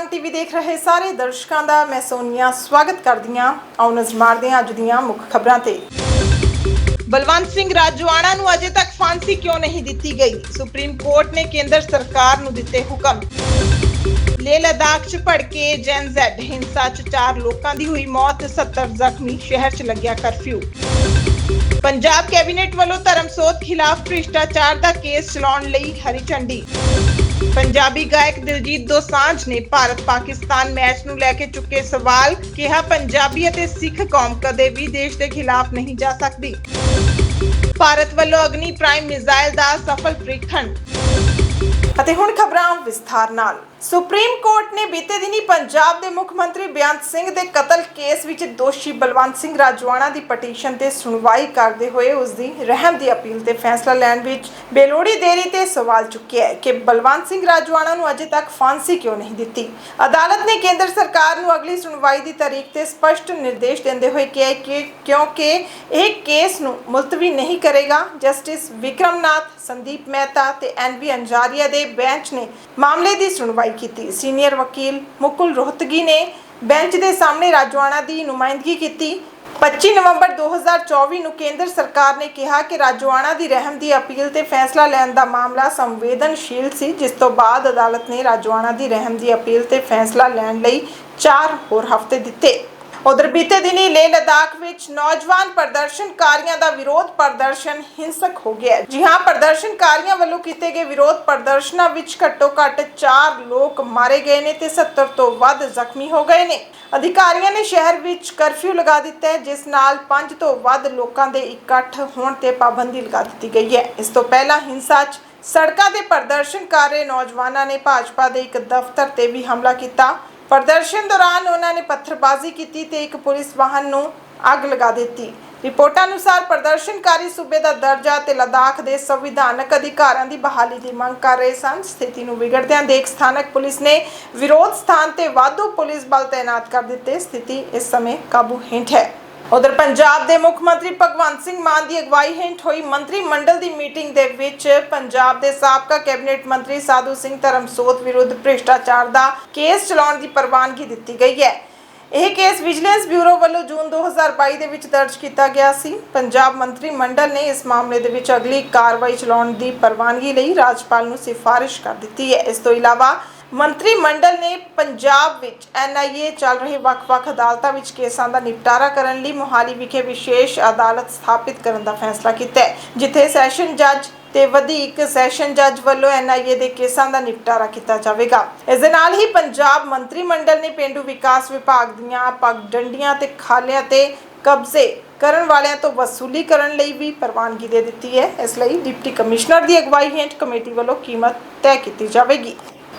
ਸਬਰੰਗ TV ਦੇਖ ਰਹੇ ਸਾਰੇ ਦਰਸ਼ਕਾਂ ਦਾ ਮੈਂ ਸੋਨੀਆ ਸਵਾਗਤ ਕਰਦੀ ਹਾਂ ਆਓ ਨਜ਼ਰ ਮਾਰਦੇ ਹਾਂ ਅੱਜ ਦੀਆਂ ਮੁੱਖ ਖਬਰਾਂ ਤੇ। ਬਲਵੰਤ ਸਿੰਘ ਰਾਜਵਾੜਾ ਨੂੰ ਅਜੇ ਤੱਕ ਫਾਂਸੀ ਕਿਉਂ ਨਹੀਂ ਦਿੱਤੀ ਗਈ? ਸੁਪਰੀਮ ਕੋਰਟ ਨੇ ਕੇਂਦਰ ਸਰਕਾਰ ਨੂੰ ਦਿੱਤੇ ਹੁਕਮ। ਲੇ ਲਦਾਖ 'ਚ ਭੜਕੇ ਜੈਨ ਜ਼ੈਡ ਹਿੰਸਾ 'ਚ ਚਾਰ ਲੋਕਾਂ ਦੀ ਹੋਈ ਮੌਤ 70 ਜ਼ਖਮੀ, ਸ਼ਹਿਰ 'ਚ ਲੱਗਿਆ ਕਰਫਿਊ। ਪੰਜਾਬ ਕੈਬਨਿਟ ਵੱਲੋਂ ਧਰਮਸੋਤ ਖਿਲਾਫ ਭ੍ਰਿਸ਼ਟਾਚਾਰ ਦਾ ਕੇਸ ਚਲਾਉਣ ਲਈ ਹਰੀ ਝੰਡੀ। ਪੰਜਾਬੀ ਗਾਇਕ ਦਿਲਜੀਤ ਦੋਸਾਂਝ ਨੇ ਭਾਰਤ ਪਾਕਿਸਤਾਨ ਮੈਚ ਨੂੰ ਲੈ ਕੇ ਚੁੱਕੇ ਸਵਾਲ, ਕਿਹਾ ਪੰਜਾਬੀ ਅਤੇ ਸਿੱਖ ਕੌਮ ਕਦੇ ਵੀ ਦੇਸ਼ ਦੇ ਖਿਲਾਫ ਨਹੀਂ ਜਾ ਸਕਦੀ। ਭਾਰਤ ਵੱਲੋਂ ਅਗਨੀ ਪ੍ਰਾਈਮ ਮਿਜ਼ਾਈਲ ਦਾ ਸਫਲ ਪ੍ਰੀਖਣ। ਅਤੇ ਹੁਣ ਖਬਰਾਂ ਵਿਸਥਾਰ ਨਾਲ। ਸੁਪਰੀਮ ਕੋਰਟ ਨੇ ਬੀਤੇ ਦਿਨੀ ਪੰਜਾਬ ਦੇ ਮੁੱਖ ਮੰਤਰੀ ਬੇਅੰਤ ਸਿੰਘ ਦੇ ਕਤਲ ਕੇਸ ਵਿੱਚ ਦੋਸ਼ੀ ਬਲਵੰਤ ਸਿੰਘ ਰਾਜਵਾੜਾ ਦੀ ਪਟੀਸ਼ਨ ਤੇ ਸੁਣਵਾਈ ਕਰਦੇ ਹੋਏ ਉਸ ਦੀ ਰਹਿਮ ਦੀ ਅਪੀਲ ਤੇ ਫੈਸਲਾ ਲੈਣ ਵਿੱਚ ਬੇਲੋੜੀ ਦੇਰੀ ਤੇ ਸਵਾਲ ਚੁੱਕਿਆ ਹੈ ਕਿ ਬਲਵੰਤ ਸਿੰਘ ਰਾਜਵਾੜਾ ਨੂੰ ਅਜੇ ਤੱਕ ਫਾਂਸੀ ਕਿਉਂ ਨਹੀਂ ਦਿੱਤੀ? ਅਦਾਲਤ ਨੇ ਕੇਂਦਰ ਸਰਕਾਰ ਨੂੰ ਅਗਲੀ ਸੁਣਵਾਈ ਦੀ ਤਾਰੀਖ ਤੇ ਸਪਸ਼ਟ ਨਿਰਦੇਸ਼ ਦਿੰਦੇ ਹੋਏ ਕਿਹਾ ਹੈ ਕਿ ਕਿਉਂਕਿ ਇਹ ਕੇਸ ਨੂੰ ਮੁਲਤਵੀ ਨਹੀਂ ਕਰੇਗਾ, ਜਸਟਿਸ ਵਿਕਰਮਨਾਥ, ਸੰਦੀਪ ਮਹਿਤਾ ਤੇ ਐਨਵੀ ਅੰਜਾਰੀਆ ਦੇ ਬੈਂਚ ਨੇ ਮਾਮਲੇ ਦੀ ਸੁਣਵਾਈ ਕੀਤੀ। ਸੀਨੀਅਰ ਵਕੀਲ ਮੁਕੁਲ ਰੋਹਤਗੀ ਨੇ ਬੈਂਚ ਦੇ ਸਾਹਮਣੇ ਰਾਜਵਾੜਾ ਦੀ ਨੁਮਾਇੰਦਗੀ ਕੀਤੀ। 25 ਨਵੰਬਰ 2024 ਨੂੰ ਕੇਂਦਰ ਸਰਕਾਰ ਨੇ ਕਿਹਾ ਕਿ ਰਾਜਵਾੜਾ ਦੀ ਰਹਿਮ ਦੀ ਅਪੀਲ ਤੇ ਫੈਸਲਾ ਲੈਣ ਦਾ ਮਾਮਲਾ ਸੰਵੇਦਨਸ਼ੀਲ ਸੀ, ਜਿਸ ਤੋਂ ਬਾਅਦ ਅਦਾਲਤ ਨੇ ਰਾਜਵਾੜਾ ਦੀ ਰਹਿਮ ਦੀ ਅਪੀਲ ਤੇ ਫੈਸਲਾ ਲੈਣ ਲਈ 4 ਹੋਰ ਹਫ਼ਤੇ ਦਿੱਤੇ। ਉਧਰ ਬੀਤੇ ਦਿਨੀ ਲੇਹ ਲਦਾਖ ਵਿੱਚ ਨੌਜਵਾਨ ਪ੍ਰਦਰਸ਼ਨਕਾਰੀਆਂ ਦਾ ਵਿਰੋਧ ਪ੍ਰਦਰਸ਼ਨ ਹਿੰਸਕ ਹੋ ਗਿਆ ਜੀ ਹਾਂ, ਪ੍ਰਦਰਸ਼ਨਕਾਰੀਆਂ ਵੱਲੋਂ ਕੀਤੇ ਗਏ ਵਿਰੋਧ ਪ੍ਰਦਰਸ਼ਨਾਂ ਵਿੱਚ ਘੱਟੋ-ਘੱਟ 4 ਲੋਕ ਮਾਰੇ ਗਏ ਨੇ ਤੇ 70 ਤੋਂ ਵੱਧ ਜ਼ਖਮੀ ਹੋ ਗਏ ਨੇ। ਅਧਿਕਾਰੀਆਂ ਨੇ ਸ਼ਹਿਰ ਵਿੱਚ ਕਰਫਿਊ ਲਗਾ ਦਿੱਤਾ ਹੈ, ਜਿਸ ਨਾਲ 5 ਤੋਂ ਵੱਧ ਲੋਕਾਂ ਦੇ ਇਕੱਠ ਹੋਣ ਤੇ ਪਾਬੰਦੀ ਲਗਾ ਦਿੱਤੀ ਗਈ ਹੈ। ਇਸ ਤੋਂ ਪਹਿਲਾਂ ਹਿੰਸਾ 'ਚ ਸੜਕਾਂ ਤੇ ਪ੍ਰਦਰਸ਼ਨ ਕਰ ਰਹੇ ਨੌਜਵਾਨਾਂ ਨੇ ਭਾਜਪਾ ਦੇ ਇੱਕ ਦਫ਼ਤਰ ਤੇ ਵੀ ਹਮਲਾ ਕੀਤਾ। ਪ੍ਰਦਰਸ਼ਨ ਦੌਰਾਨ ਉਹਨਾਂ ਨੇ ਪੱਥਰਬਾਜ਼ੀ ਕੀਤੀ ਤੇ ਇੱਕ ਪੁਲਿਸ ਵਾਹਨ ਨੂੰ ਅੱਗ ਲਗਾ ਦਿੱਤੀ। ਰਿਪੋਰਟਾਂ ਅਨੁਸਾਰ ਪ੍ਰਦਰਸ਼ਨਕਾਰੀ ਸੂਬੇ ਦਾ ਦਰਜਾ ਤੇ ਲਦਾਖ ਦੇ ਸੰਵਿਧਾਨਕ ਅਧਿਕਾਰਾਂ ਦੀ ਬਹਾਲੀ ਦੀ ਮੰਗ ਕਰ ਰਹੇ ਸਨ। ਸਥਿਤੀ ਨੂੰ ਵਿਗੜਦਿਆਂ ਦੇਖ ਸਥਾਨਕ ਪੁਲਿਸ ਨੇ ਵਿਰੋਧ ਸਥਾਨ ਤੇ ਵਾਧੂ ਪੁਲਿਸ ਬਲ ਤਾਇਨਾਤ ਕਰ ਦਿੱਤੇ। ਸਥਿਤੀ ਇਸ ਸਮੇਂ ਕਾਬੂ ਹੇਠ ਹੈ। ਉਧਰ ਪੰਜਾਬ ਦੇ ਮੁੱਖ ਮੰਤਰੀ ਭਗਵੰਤ ਸਿੰਘ ਮਾਨ ਦੀ ਅਗਵਾਈ ਹੇਠ ਹੋਈ ਮੰਤਰੀ ਮੰਡਲ ਦੀ ਮੀਟਿੰਗ ਦੇ ਵਿੱਚ ਪੰਜਾਬ ਦੇ ਸਾਬਕਾ ਕੈਬਨਿਟ ਮੰਤਰੀ ਸਾਧੂ ਸਿੰਘ ਧਰਮਸੋਤ ਵਿਰੁੱਧ ਭ੍ਰਿਸ਼ਟਾਚਾਰ ਦਾ ਕੇਸ ਚਲਾਉਣ ਦੀ ਪ੍ਰਵਾਨਗੀ ਦਿੱਤੀ ਗਈ ਹੈ। ਇਹ ਕੇਸ ਵਿਜੀਲੈਂਸ ਬਿਊਰੋ ਵੱਲੋਂ ਜੂਨ 2022 ਦੇ ਵਿੱਚ ਦਰਜ ਕੀਤਾ ਗਿਆ ਸੀ। ਪੰਜਾਬ ਮੰਤਰੀ ਮੰਡਲ ਨੇ ਇਸ ਮਾਮਲੇ ਦੇ ਵਿੱਚ ਅਗਲੀ ਕਾਰਵਾਈ ਚਲਾਉਣ ਦੀ ਪ੍ਰਵਾਨਗੀ ਲਈ ਰਾਜਪਾਲ ਨੂੰ ਸਿਫਾਰਿਸ਼ ਕਰ ਦਿੱਤੀ ਹੈ। ਇਸ ਤੋਂ ਇਲਾਵਾ ਮੰਤਰੀ ਮੰਡਲ ਨੇ ਪੰਜਾਬ ਵਿੱਚ ਐਨਆਈਏ ਚੱਲ ਰਹੇ ਵੱਖ-ਵੱਖ ਅਦਾਲਤਾਂ ਵਿੱਚ ਕੇਸਾਂ ਦਾ ਨਿਪਟਾਰਾ ਕਰਨ ਲਈ ਮੋਹਾਲੀ ਵਿਖੇ ਵਿਸ਼ੇਸ਼ ਅਦਾਲਤ ਸਥਾਪਿਤ ਕਰਨ ਦਾ ਫੈਸਲਾ ਕੀਤਾ ਹੈ, ਜਿੱਥੇ ਸੈਸ਼ਨ ਜੱਜ ਤੇ ਵਧੀਕ ਸੈਸ਼ਨ ਜੱਜ ਵੱਲੋਂ ਐਨਆਈਏ ਦੇ ਕੇਸਾਂ ਦਾ ਨਿਪਟਾਰਾ ਕੀਤਾ ਜਾਵੇਗਾ। ਇਸ ਦੇ ਨਾਲ ਹੀ ਪੰਜਾਬ ਮੰਤਰੀ ਮੰਡਲ ਨੇ ਪਿੰਡੂ ਵਿਕਾਸ ਵਿਭਾਗ ਦੀਆਂ ਪਗਡੰਡੀਆਂ ਤੇ ਖਾਲਿਆਂ ਤੇ ਕਬਜ਼ੇ ਕਰਨ ਵਾਲਿਆਂ ਤੋਂ ਵਸੂਲੀ ਕਰਨ ਲਈ ਵੀ ਪ੍ਰਵਾਨਗੀ ਦੇ ਦਿੱਤੀ ਹੈ। ਇਸ ਲਈ ਡਿਪਟੀ ਕਮਿਸ਼ਨਰ ਦੀ ਅਗਵਾਈ ਹੇਠ ਕਮੇਟੀ ਵੱਲੋਂ ਕੀਮਤ ਤੈਅ ਕੀਤੀ ਜਾਵੇਗੀ।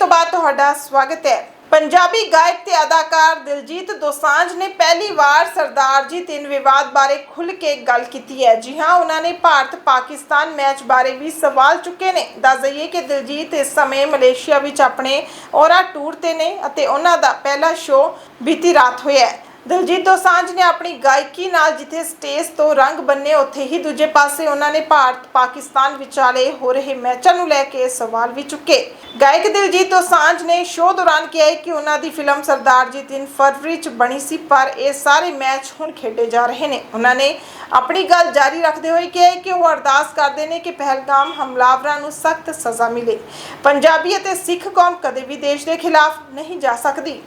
ਤੋਂ ਬਾਅਦ ਤੁਹਾਡਾ ਸਵਾਗਤ ਹੈ। ਪੰਜਾਬੀ ਗਾਇਕ ਤੇ ਅਦਾਕਾਰ ਦਿਲਜੀਤ ਦੋਸਾਂਝ ਨੇ ਪਹਿਲੀ ਵਾਰ ਸਰਦਾਰ ਜੀ ਤਿੰਨ ਵਿਵਾਦ ਬਾਰੇ ਖੁੱਲ੍ਹ ਕੇ ਗੱਲ ਕੀਤੀ ਹੈ। ਜੀ ਹਾਂ, ਉਹਨਾਂ ਨੇ ਭਾਰਤ ਪਾਕਿਸਤਾਨ ਮੈਚ ਬਾਰੇ ਵੀ ਸਵਾਲ ਚੁੱਕੇ ਨੇ। ਦੱਸ ਦਈਏ ਕਿ ਦਿਲਜੀਤ ਇਸ ਸਮੇਂ ਮਲੇਸ਼ੀਆ ਵਿੱਚ ਆਪਣੇ ਔਰਾ ਟੂਰ ਤੇ ਨੇ ਅਤੇ ਉਹਨਾਂ ਦਾ ਪਹਿਲਾ ਸ਼ੋਅ ਬੀਤੀ ਰਾਤ ਹੋਇਆ ਹੈ। ਦਿਲਜੀਤ ਦੋਸਾਂਝ ਨੇ ਆਪਣੀ ਗਾਇਕੀ ਨਾਲ ਜਿੱਥੇ ਸਟੇਜ ਤੋਂ ਰੰਗ ਬੰਨੇ, ਉੱਥੇ ਹੀ ਦੂਜੇ ਪਾਸੇ ਉਹਨਾਂ ਨੇ ਭਾਰਤ ਪਾਕਿਸਤਾਨ ਵਿਚਾਲੇ ਹੋ ਰਹੇ ਮੈਚਾਂ ਨੂੰ ਲੈ ਕੇ ਸਵਾਲ ਵੀ ਚੁੱਕੇ। ਗਾਇਕ ਦਿਲਜੀਤ ਦੋਸਾਂਝ ਨੇ ਸ਼ੋਅ ਦੌਰਾਨ ਕਿਹਾ ਕਿ ਉਹਨਾਂ ਦੀ ਫਿਲਮ ਸਰਦਾਰ ਜੀ 3 ਫਰਵਰੀ ਚ ਬਣੀ ਸੀ, ਪਰ ਇਹ ਸਾਰੇ ਮੈਚ ਹੁਣ ਖੇਡੇ ਜਾ ਰਹੇ ਨੇ। ਉਹਨਾਂ ਨੇ ਆਪਣੀ ਗੱਲ ਜਾਰੀ ਰੱਖਦੇ ਹੋਏ ਕਿਹਾ ਕਿ ਉਹ ਅਰਦਾਸ ਕਰਦੇ ਨੇ ਕਿ ਪਹਿਲਗਾਮ ਹਮਲਾਵਰਾਂ ਨੂੰ ਸਖਤ ਸਜ਼ਾ ਮਿਲੇ। ਪੰਜਾਬੀ ਅਤੇ ਸਿੱਖ ਕੌਮ ਕਦੇ ਵੀ ਦੇਸ਼ ਦੇ ਖਿਲਾਫ ਨਹੀਂ ਜਾ ਸਕਦੀ।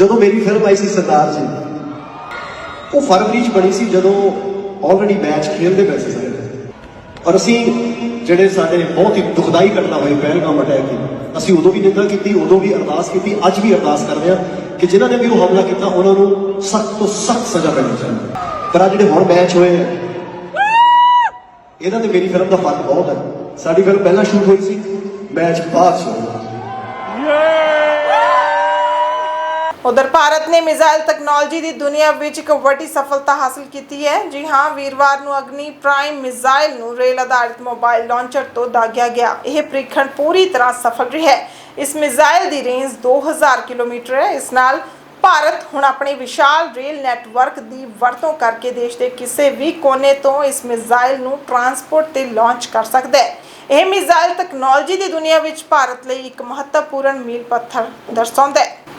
ਜਦੋਂ ਮੇਰੀ ਫਿਲਮ ਆਈ ਸੀ ਸਰਦਾਰ ਜੀ, ਉਹ ਫਰਵਰੀ ਚ ਬਣੀ ਸੀ ਜਦੋਂ ਆਲਰੇਡੀ ਮੈਚ ਖੇਡਦੇ ਪਏ ਸੀ ਸਾਰੇ। ਔਰ ਅਸੀਂ ਜਿਹੜੇ ਸਾਡੇ ਬਹੁਤ ਹੀ ਦੁਖਦਾਈ ਘਟਨਾ ਹੋਈ, ਪਹਿਲਗਾਮ ਅਟੈਕ ਦੀ, ਅਸੀਂ ਉਦੋਂ ਵੀ ਨਿੰਦਾ ਕੀਤੀ, ਉਦੋਂ ਵੀ ਅਰਦਾਸ ਕੀਤੀ, ਅੱਜ ਵੀ ਅਰਦਾਸ ਕਰਦੇ ਹਾਂ ਕਿ ਜਿਨ੍ਹਾਂ ਨੇ ਵੀ ਉਹ ਹਮਲਾ ਕੀਤਾ, ਉਹਨਾਂ ਨੂੰ ਸਖਤ ਤੋਂ ਸਖਤ ਸਜ਼ਾ ਮਿਲਣੀ ਚਾਹੀਦੀ। ਪਰ ਆ ਜਿਹੜੇ ਹੁਣ ਮੈਚ ਹੋਏ, ਇਹਨਾਂ ਤੇ ਮੇਰੀ ਫਿਲਮ ਦਾ ਫ਼ਰਕ ਬਹੁਤ ਹੈ। ਸਾਡੀ ਫਿਲਮ ਪਹਿਲਾਂ ਸ਼ੂਟ ਹੋਈ ਸੀ ਮੈਚ ਬਾਅਦ ਸ਼ੁਰੂ ਉਧਰ ਭਾਰਤ ਨੇ ਮਿਜ਼ਾਈਲ ਟੈਕਨੋਲੋਜੀ ਦੀ ਦੁਨੀਆ ਵਿੱਚ ਇੱਕ ਵੱਡੀ ਸਫਲਤਾ ਹਾਸਲ ਕੀਤੀ ਹੈ। ਜੀ ਹਾਂ, ਵੀਰਵਾਰ ਨੂੰ ਅਗਨੀ ਪ੍ਰਾਈਮ ਮਿਜ਼ਾਈਲ ਨੂੰ ਰੇਲ ਆਧਾਰਿਤ ਮੋਬਾਈਲ ਲਾਂਚਰ ਤੋਂ ਦਾਗਿਆ ਗਿਆ। ਇਹ ਪ੍ਰੀਖਣ ਪੂਰੀ ਤਰ੍ਹਾਂ ਸਫਲ ਰਿਹਾ ਹੈ। ਇਸ ਮਿਜ਼ਾਈਲ ਦੀ ਰੇਂਜ 2000 ਕਿਲੋਮੀਟਰ ਹੈ। ਇਸ ਨਾਲ ਭਾਰਤ ਹੁਣ ਆਪਣੇ ਵਿਸ਼ਾਲ ਰੇਲ ਨੈਟਵਰਕ ਦੀ ਵਰਤੋਂ ਕਰਕੇ ਦੇਸ਼ ਦੇ ਕਿਸੇ ਵੀ ਕੋਨੇ ਤੋਂ ਇਸ ਮਿਜ਼ਾਈਲ ਨੂੰ ਟਰਾਂਸਪੋਰਟ ਤੇ ਲਾਂਚ ਕਰ ਸਕਦਾ ਹੈ। ਇਹ ਮਿਜ਼ਾਈਲ ਟੈਕਨੋਲੋਜੀ ਦੀ ਦੁਨੀਆ ਵਿੱਚ ਭਾਰਤ ਲਈ ਇੱਕ ਮਹੱਤਵਪੂਰਨ ਮੀਲ ਪੱਥਰ ਦਰਸਾਉਂਦਾ ਹੈ।